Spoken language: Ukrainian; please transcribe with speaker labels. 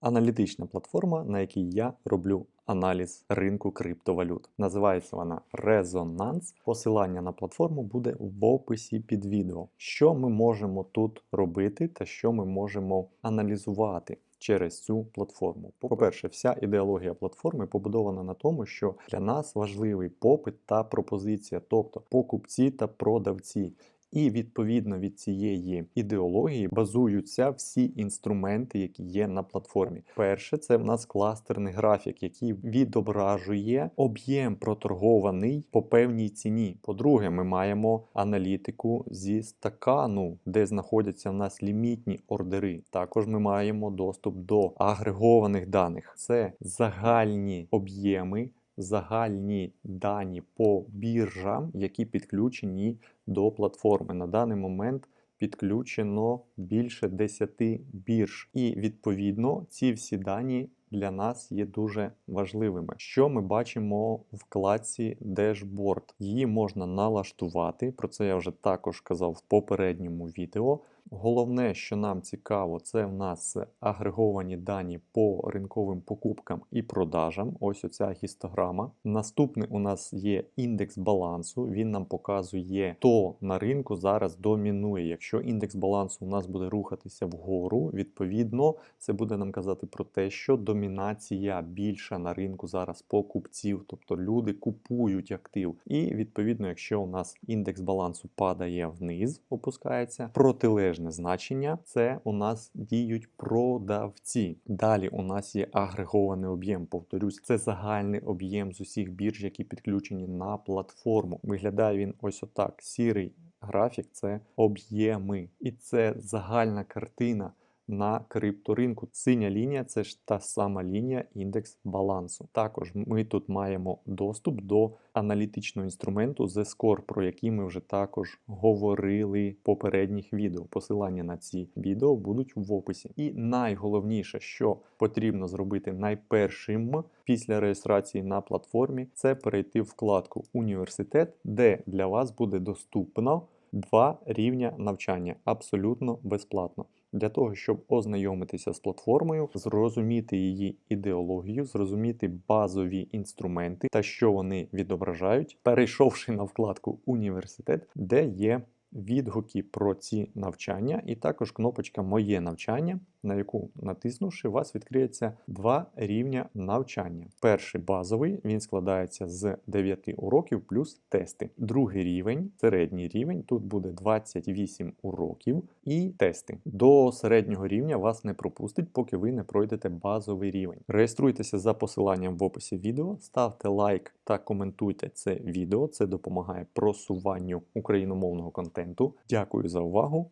Speaker 1: аналітична платформа, на якій я роблю аналіз ринку криптовалют. Називається вона Резонанс. Посилання на платформу буде в описі під відео. Що ми можемо тут робити та що ми можемо аналізувати. Через цю платформу. По-перше, вся ідеологія платформи побудована на тому, що для нас важливий попит та пропозиція, тобто покупці та продавці. І відповідно від цієї ідеології базуються всі інструменти, які є на платформі. Перше, це в нас кластерний графік, який відображує об'єм проторгований по певній ціні. По-друге, ми маємо аналітику зі стакану, де знаходяться в нас лімітні ордери. Також ми маємо доступ до агрегованих даних. Це загальні об'єми. Загальні дані по біржам, які підключені до платформи. На даний момент підключено більше 10 бірж, і відповідно ці всі дані для нас є дуже важливими. Що ми бачимо в вкладці Dashboard? Її можна налаштувати. Про це я вже також казав в попередньому відео. Головне, що нам цікаво, це в нас агреговані дані по ринковим покупкам і продажам. Ось оця гістограма. Наступний у нас є індекс балансу. Він нам показує, хто на ринку зараз домінує. Якщо індекс балансу у нас буде рухатися вгору, відповідно, це буде нам казати про те, що домінація більша на ринку зараз покупців, тобто люди купують актив. І відповідно, якщо у нас індекс балансу падає вниз, опускається протилежне значення це у нас діють продавці. Далі у нас є агрегований об'єм. Повторюсь, це загальний об'єм з усіх бірж, які підключені на платформу. Виглядає він ось отак. Сірий графік це об'єми, і це загальна картина. На крипторинку синя лінія це ж та сама лінія індекс балансу. Також ми тут маємо доступ до аналітичного інструменту The про який ми вже також говорили в попередніх відео. Посилання на ці відео будуть в описі. І найголовніше, що потрібно зробити найпершим після реєстрації на платформі, це перейти в вкладку Університет, де для вас буде доступно два рівня навчання абсолютно безплатно. Для того, щоб ознайомитися з платформою, зрозуміти її ідеологію, зрозуміти базові інструменти та що вони відображають, перейшовши на вкладку Університет, де є відгуки про ці навчання, і також кнопочка Моє навчання, на яку натиснувши, у вас відкриється два рівня навчання. Перший базовий він складається з 9 уроків плюс тести. Другий рівень, середній рівень, тут буде 28 уроків і тести. До середнього рівня вас не пропустить, поки ви не пройдете базовий рівень. Реєструйтеся за посиланням в описі відео, ставте лайк та коментуйте це відео. Це допомагає просуванню україномовного контенту. Дякую за увагу